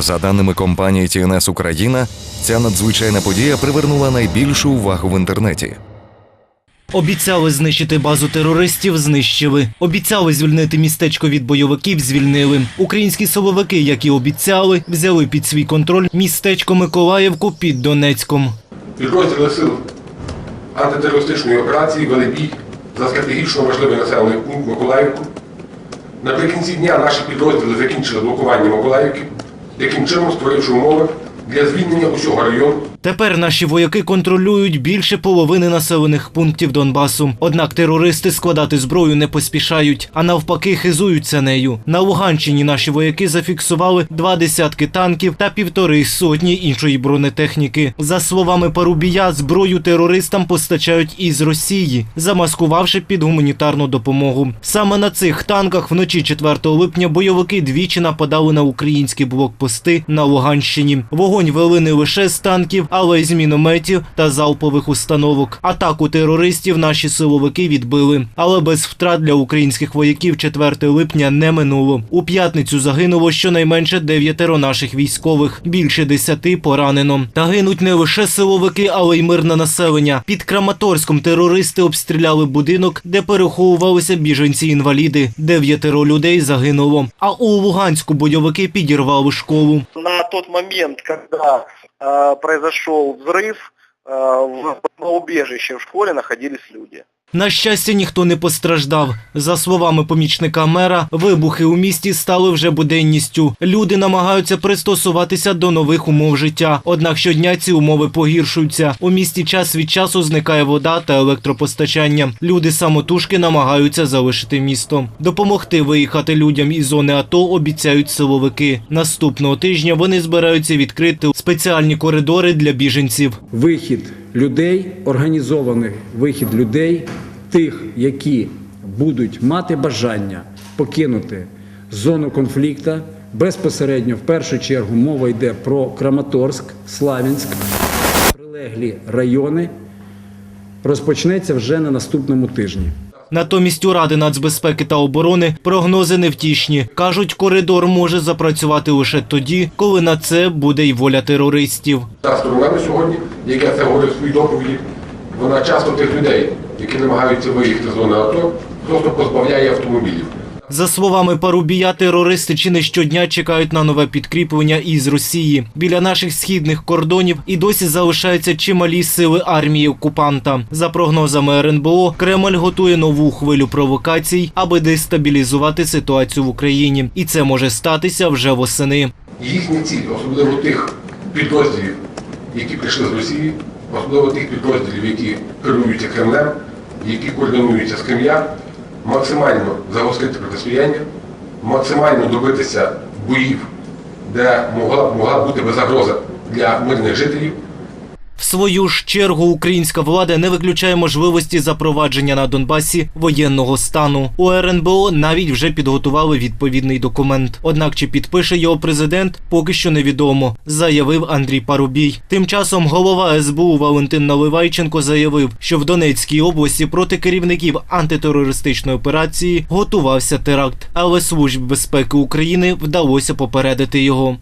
За даними компанії TNS Україна, ця надзвичайна подія привернула найбільшу увагу в інтернеті. Обіцяли знищити базу терористів, знищили. Обіцяли звільнити містечко від бойовиків, звільнили. Українські силовики, як і обіцяли, взяли під свій контроль містечко Миколаївку під Донецьком. Підрозділи сил антитерористичної операції вели бій за стратегічно важливий населений пункт Миколаївку. Наприкінці дня наші підрозділи закінчили блокування Миколаївки, яким чином створивши умови для звільнення усього району Тепер наші вояки контролюють більше половини населених пунктів Донбасу. Однак терористи складати зброю не поспішають, а навпаки хизуються нею. На Луганщині наші вояки зафіксували два десятки танків та півтори сотні іншої бронетехніки. За словами Парубія, зброю терористам постачають із Росії, замаскувавши під гуманітарну допомогу. Саме на цих танках вночі 4 липня бойовики двічі нападали на українські блокпости на Луганщині. Вогонь вели не лише з танків, але й з мінометів та залпових установок. Атаку терористів наші силовики відбили, але без втрат для українських вояків 4 липня не минуло. У п'ятницю загинуло щонайменше дев'ятеро наших військових, більше десяти поранено. Та гинуть не лише силовики, але й мирне населення. Під Краматорськом терористи обстріляли будинок, де переховувалися біженці-інваліди. Дев'ятеро людей загинуло. А у Луганську бойовики підірвали школу. на тот момент, э, произошел взрыв, э, в убежище в школе находились люди. На щастя, ніхто не постраждав. За словами помічника мера, вибухи у місті стали вже буденністю. Люди намагаються пристосуватися до нових умов життя. Однак щодня ці умови погіршуються. У місті час від часу зникає вода та електропостачання. Люди самотужки намагаються залишити місто. Допомогти виїхати людям із зони АТО обіцяють силовики. Наступного тижня вони збираються відкрити спеціальні коридори для біженців. вихід людей, організований вихід людей, тих, які будуть мати бажання покинути зону конфлікту. Безпосередньо в першу чергу мова йде про Краматорськ, Славянськ, прилеглі райони. Розпочнеться вже на наступному тижні. Натомість у Ради нацбезпеки та оборони прогнози невтішні. Кажуть, коридор може запрацювати лише тоді, коли на це буде й воля терористів. Та сторона сьогодні, як я це говорив в своїй доповіді, вона часто тих людей, які намагаються виїхати з зони АТО, просто позбавляє автомобілів. За словами Парубія, терористи чи не щодня чекають на нове підкріплення із Росії. Біля наших східних кордонів і досі залишаються чималі сили армії окупанта. За прогнозами РНБО, Кремль готує нову хвилю провокацій, аби дестабілізувати ситуацію в Україні. І це може статися вже восени. Їхня ціль, особливо тих підрозділів, які прийшли з Росії, особливо тих підрозділів, які керуються Кремлем, які координуються з Кремля, максимально загострити протистояння, максимально добитися боїв, де могла, могла бути би загроза для мирних жителів. В свою ж чергу українська влада не виключає можливості запровадження на Донбасі воєнного стану. У РНБО навіть вже підготували відповідний документ. Однак чи підпише його президент, поки що невідомо, заявив Андрій Парубій. Тим часом голова СБУ Валентин Наливайченко заявив, що в Донецькій області проти керівників антитерористичної операції готувався теракт, але служб безпеки України вдалося попередити його.